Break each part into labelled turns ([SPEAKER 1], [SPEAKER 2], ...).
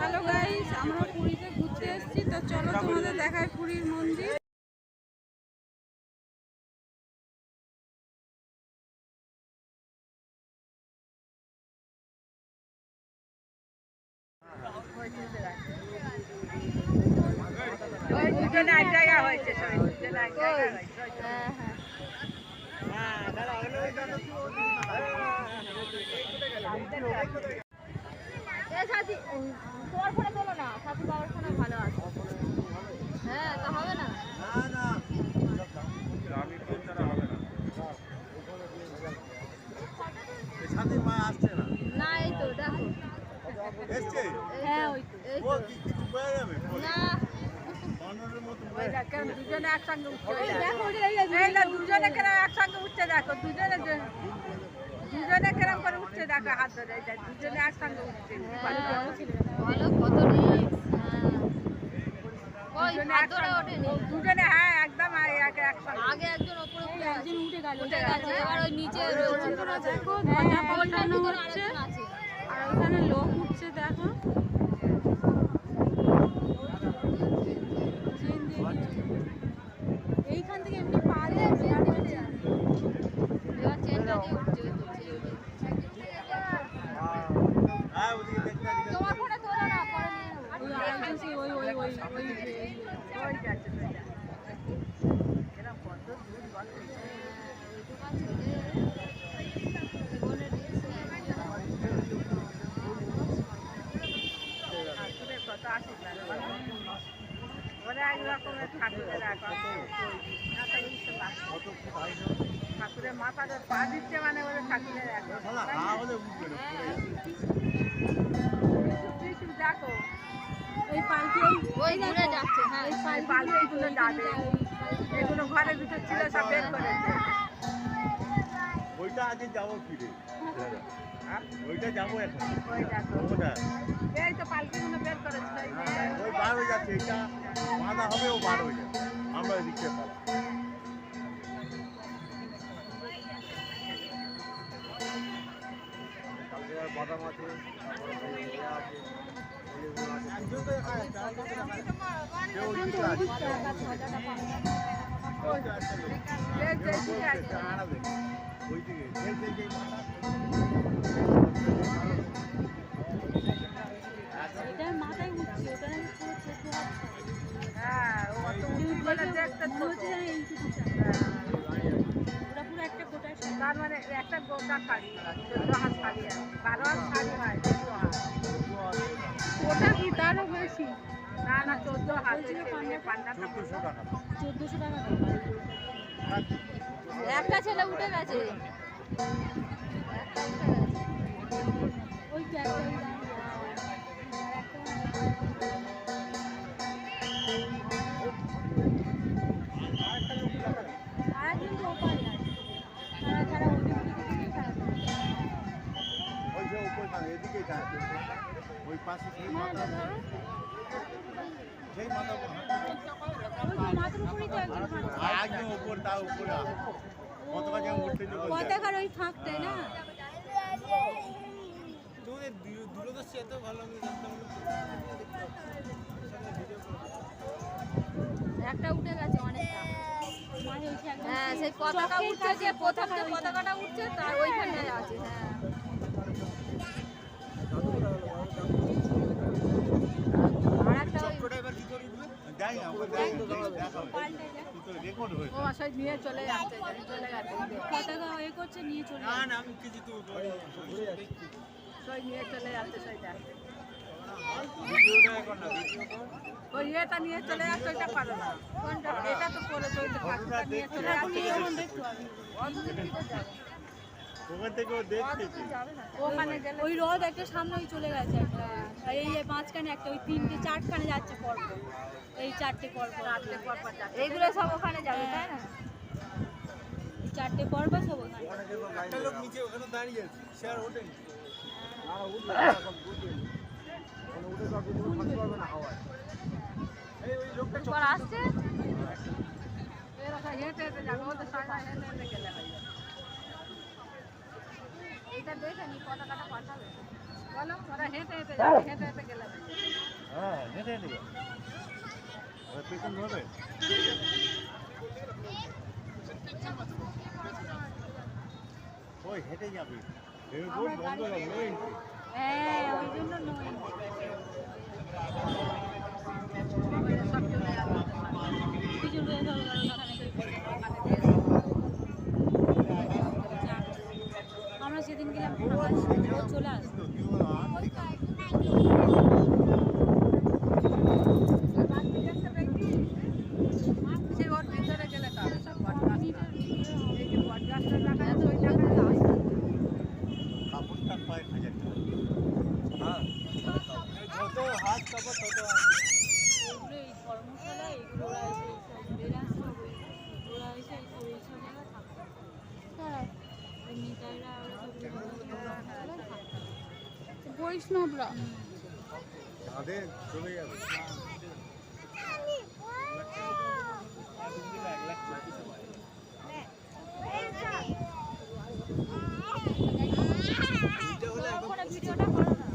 [SPEAKER 1] Hello guys আমরা পুরীতে ঘুরতে এসেছি তো চলো তোমাদের দেখায় পুরীর মন্দির। হ্যাঁ
[SPEAKER 2] তোমার ফোনে তোলো না। সাথী বাবার ফোনে ভালো আছে। হ্যাঁ তা হবে না।
[SPEAKER 3] সাথে মা আসছে না?
[SPEAKER 2] না এই তো দেখো। হ্যাঁ ওই তো না।
[SPEAKER 4] দুজনে একসঙ্গে উঠছে। দেখ। দুজনে কেন একসঙ্গে উঠছে দেখো দুজনে দুজনে কেরম করে উঠছে? দেখো হাত ধরে দুজনে একসঙ্গে উঠছে।
[SPEAKER 2] বলো কত
[SPEAKER 4] দুজনে হ্যাঁ একদম আগে
[SPEAKER 2] একজন ওপরে উঠে
[SPEAKER 1] একজন উঠে গেল
[SPEAKER 2] উঠে গেছে। এবার ওই নিচে রয়েছে।
[SPEAKER 1] দেখো
[SPEAKER 2] হ্যাঁ,
[SPEAKER 1] পাল্টানো আর ওখানে লোক উঠছে দেখো চেন দিয়ে দিচ্ছে। এইখান থেকে এমনি পা দিয়ে গাড়ি আছে।
[SPEAKER 2] এবার চেনটা দিয়ে উঠছে ওই তো, চেন।
[SPEAKER 3] হ্যাঁ ওদিকে দেখতে দেখতে
[SPEAKER 2] তোমার ফোনে তোলো না পরে নিয়ে নেব
[SPEAKER 1] ওই আরেকজন সেই ওই ওই ওই ওই যে- এই যে।
[SPEAKER 4] ওই যাচ্ছে ওই যাচ্ছে। এরম কত দূর বলো।
[SPEAKER 2] তোমার ছেলে জীবনের রিস্ক
[SPEAKER 4] ঠাকুরের কত আশীর্বাদ বলো। ওরা এক রকমের ঠাকুরের এক রকমের
[SPEAKER 3] কত কোথায়
[SPEAKER 4] ঠাকুরের মাথাটা পা দিচ্ছে মানে ওদের ঠাকুরের
[SPEAKER 2] ওই যাচ্ছে হ্যাঁ।
[SPEAKER 1] এই
[SPEAKER 4] এই পালকিগুলো যাবে। এগুলো ঘরের ভিতর ছিল সব বের করেছে
[SPEAKER 3] ওইটা আগে যাব ফিরে।
[SPEAKER 4] হ্যাঁ?
[SPEAKER 3] ওইটা যাব এখন।
[SPEAKER 4] ওই এই তো পালকিগুলো বের করেছিল
[SPEAKER 3] ওই বার হয়ে যাচ্ছে এটা বাঁধা হবে ও বার হয়ে যাবে। আমরা এদিকে পালা
[SPEAKER 1] এটার মাথায় উঠছে ওটা।
[SPEAKER 4] হ্যাঁ ও
[SPEAKER 1] মনে
[SPEAKER 4] ছোট। তার মানে একটা গোটা শাড়ি চোদ্দ হাত শাড়ি আছে বারো হাত শাড়ি হয় চোদ্দ হাত
[SPEAKER 1] ওটা কি তারও বেশি
[SPEAKER 4] না না চোদ্দ হাত পান্ডাটা
[SPEAKER 3] চোদ্দোশো টাকা।
[SPEAKER 1] চোদ্দশো টাকা
[SPEAKER 2] একটা ছেলে উঠে গেছে।
[SPEAKER 1] ওই ক্যারেক্টারের
[SPEAKER 3] এদিকেই ওই পাশে সেই মাথা সেই মাথা
[SPEAKER 1] মাথার উপরেই তো
[SPEAKER 3] উপর উপরে। পতাকা যেমন উঠতে
[SPEAKER 1] পতাকার ওই ফাঁকটাই না?
[SPEAKER 2] একটা উঠে গেছে অনেকটা। হ্যাঁ সেই পতাকা উঠছে যে প্রথম যে পতাকাটা উঠছে তার ওইখানটায় আছে হ্যাঁ।
[SPEAKER 3] যাই না ওকে দেখ রেকর্ড হয়েছে
[SPEAKER 4] ও সেই নিয়ে চলে যাচ্ছে চলে গেছে
[SPEAKER 1] পতাকা এ করছে নিয়ে চলে
[SPEAKER 4] নিয়ে চলে যাচ্ছে ওই ইয়েটা নিয়ে চলে যাচ্ছে ওইটা পারো না। কোনটা? এটা তো ওই তো নিয়ে চলে যাচ্ছে।
[SPEAKER 1] দেখতে
[SPEAKER 3] ওখান থেকে ও দেখতেছে
[SPEAKER 4] ওখানে গেলে
[SPEAKER 1] ওই রথ একটা সামনে ওই চলে গেছে একটা। আর এই যে মাঝখানে একটা ওই তিনটে চারখানে যাচ্ছে পরপর এই চারটে পরপর
[SPEAKER 4] রাত্রে পর পর যাচ্ছে।
[SPEAKER 2] এইগুলো সব ওখানে যাবে তাই না?
[SPEAKER 1] চারটে পরপর সব ওখানে
[SPEAKER 3] একটা লোক নিচে ওখানে দাঁড়িয়ে আছে। সে আর ওঠেনি
[SPEAKER 2] পর আসছে?
[SPEAKER 4] এরা হেঁটে হেঁটে যাবে। ওদের সবাই হেঁটে হেঁটে গেলে। হয়
[SPEAKER 2] এইটা দেখে নি পতাকাটা পাঠাবে
[SPEAKER 4] বলো ওরা হেঁটে হেঁটে যাবে হেঁটে হেঁটে গেলে। হ্যাঁ
[SPEAKER 3] হেঁটে হেঁটে ওরা পেছন ধরবে। ওই হেঁটে যাবে। বন্ধ হবে
[SPEAKER 1] হ্যাঁ ওই জন্য নই পিছন রয়ে ও চলে আসবে
[SPEAKER 4] সে ওর ভিতরে গেলে তো হবে সব বটগাছটা। এই যে বটগাছটা দেখা যাচ্ছে, ওই জায়গায় আসতে হবে।
[SPEAKER 3] কাপড়টা কয়েক হাজার টাকা হ্যাঁ যত হাত কাপড় তত
[SPEAKER 1] এগুলো এই ধর্মশালা এগুলো ওরা এসে এইসব বেরা সব ওই ওরা এসে এইসব এইসব জায়গায় থাকতো
[SPEAKER 2] হ্যাঁ
[SPEAKER 1] ওই নিতাইরা ওরা সব ধর্মশালায় থাকতো
[SPEAKER 2] বৈষ্ণবরা
[SPEAKER 3] চলে যাবে
[SPEAKER 1] ভিডিওটা করো না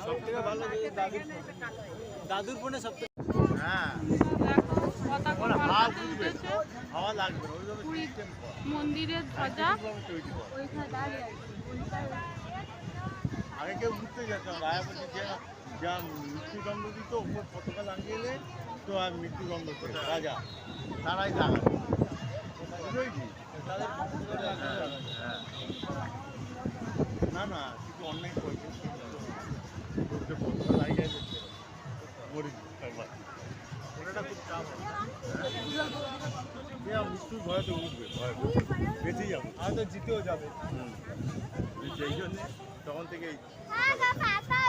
[SPEAKER 3] সব থেকে ভালো দাদুর ফোনে সব হ্যাঁ।
[SPEAKER 4] মন্দিরের ধ্বজা।
[SPEAKER 3] আগে কেউ ঘুরতে যেতাম রায় বলছে যে যা মৃত্যুদণ্ড দিত ওপর পতাকা লাগিয়ে এলে তো আর মৃত্যুদণ্ড ছিল রাজা। তারাই লাগাতো বুঝলি না না কিছু অন্যায় করেছে। হবে। সে আর যাবে হয়তো জিতেও যাবে সেই জন্যে তখন থেকেই এই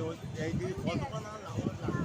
[SPEAKER 3] ওই- এই যে পতাকা না লাগানো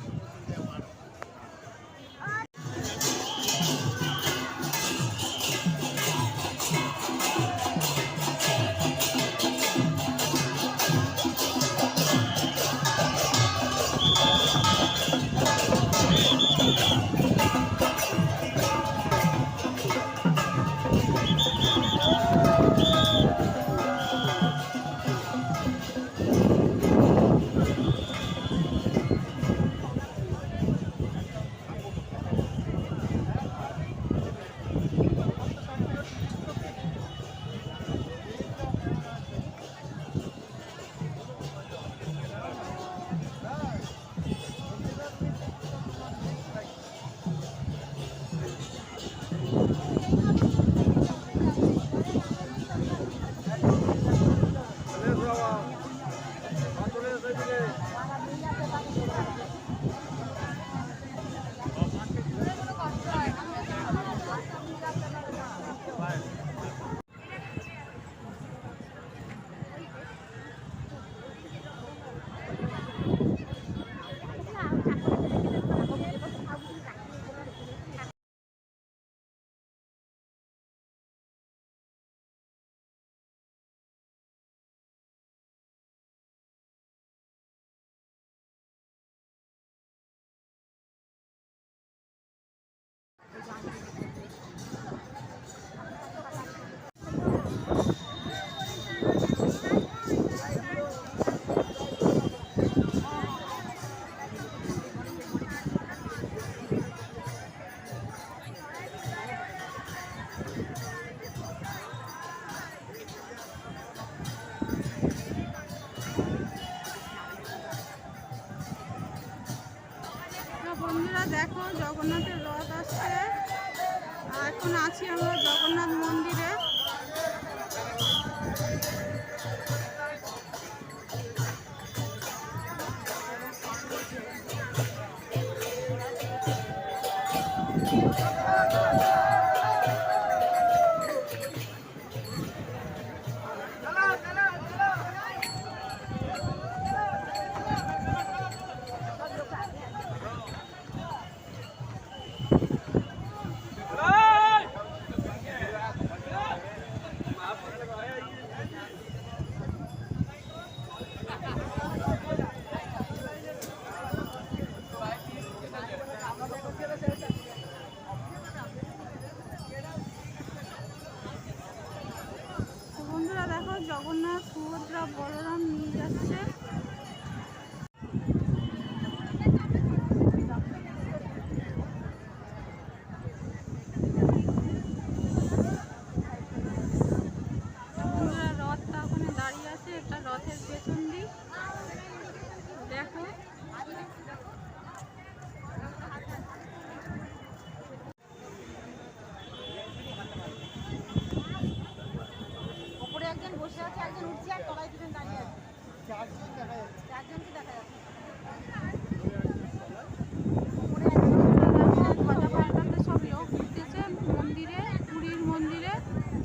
[SPEAKER 4] জগন্নাথ
[SPEAKER 5] সুভদ্রা বলরাম নিয়ে যাচ্ছে।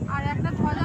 [SPEAKER 6] আর একটা ছয়